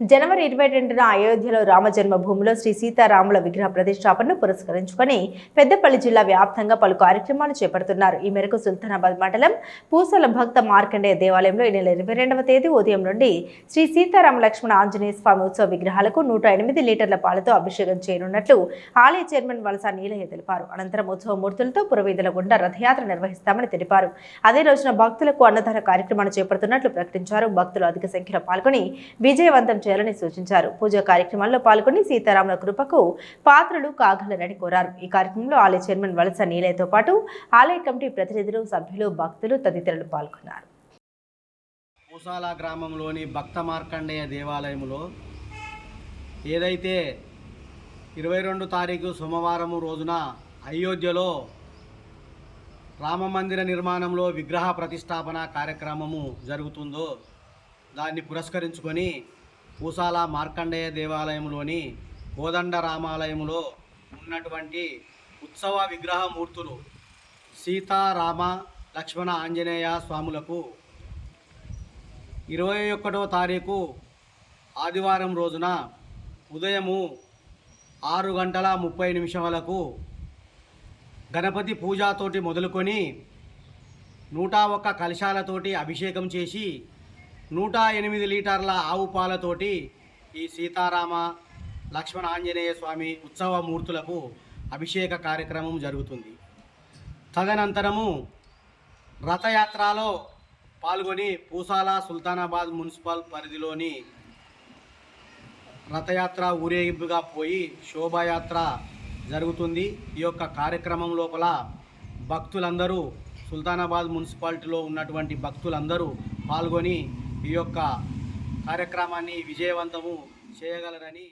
జనవరి ఇరవై రెండున అయోధ్యలో రామ జన్మభూమిలో శ్రీ సీతారాముల విగ్రహ ప్రతిష్టాపనను పురస్కరించుకొని పెద్దపల్లి జిల్లా వ్యాప్తంగా పలు కార్యక్రమాలు చేపడుతున్నారు. ఈ మేరకు సుల్తానాబాద్ మండలం పూసల భక్త మార్కండేయ దేవాలయంలో ఈ నెల ఇరవై రెండవ తేదీ ఉదయం నుండి శ్రీ సీతారామ లక్ష్మణ ఆంజనేయ స్వామి ఉత్సవ విగ్రహాలకు నూట ఎనిమిది లీటర్ల పాలతో అభిషేకం చేయనున్నట్లు ఆలయ చైర్మన్ వలస నీలయ్య తెలిపారు. అనంతరం ఉత్సవ మూర్తులతో పురవీధుల గుండా రథయాత్ర నిర్వహిస్తామని తెలిపారు. అదే రోజున భక్తులకు అన్నదాన కార్యక్రమాన్ని చేపడుతున్నట్లు ప్రకటించారు. భక్తులు అధిక సంఖ్యలో పాల్గొని విజయవంతం చేయాలని సూచించారు. పూజా కార్యక్రమాల్లో పాల్గొని సీతారాముల కృపకు పాత్రలు కాగలరని కోరారు. ఈ కార్యక్రమంలో ఆలయ చైర్మన్ వలస నీలయ్యతో పాటు ఆలయ కమిటీ ప్రతినిధులు సభ్యులు భక్తులు తదితరులు పాల్గొన్నారు. పూసాల గ్రామంలోని భక్త మార్కండేయ దేవాలయంలో ఏదైతే ఇరవై రెండు తారీఖు సోమవారం రోజున అయోధ్యలో రామమందిర నిర్మాణంలో విగ్రహ ప్రతిష్టాపన కార్యక్రమము జరుగుతుందో దాన్ని పురస్కరించుకొని పూసాల మార్కండేయ దేవాలయంలోని కోదండ రామాలయంలో ఉన్నటువంటి ఉత్సవ విగ్రహమూర్తులు సీతారామ లక్ష్మణ ఆంజనేయ స్వాములకు ఇరవై ఒకటో తారీఖు ఆదివారం రోజున ఉదయము ఆరు గంటల ముప్పై నిమిషాలకు గణపతి పూజతోటి మొదలుకొని నూట ఒక్క కలశాలతోటి అభిషేకం చేసి నూట ఎనిమిది లీటర్ల ఆవు పాలతోటి ఈ సీతారామ లక్ష్మణ ఆంజనేయ స్వామి ఉత్సవ మూర్తులకు అభిషేక కార్యక్రమం జరుగుతుంది. తదనంతరము రథయాత్రలో పాల్గొని పూసాల సుల్తానాబాద్ మున్సిపల్ పరిధిలోని రథయాత్ర ఊరేగింపుగా పోయి శోభాయాత్ర జరుగుతుంది. ఈ యొక్క కార్యక్రమం లోపల భక్తులందరూ సుల్తానాబాద్ మున్సిపాలిటీలో ఉన్నటువంటి భక్తులందరూ పాల్గొని ఈ యొక్క కార్యక్రమాన్ని విజయవంతము చేయగలరని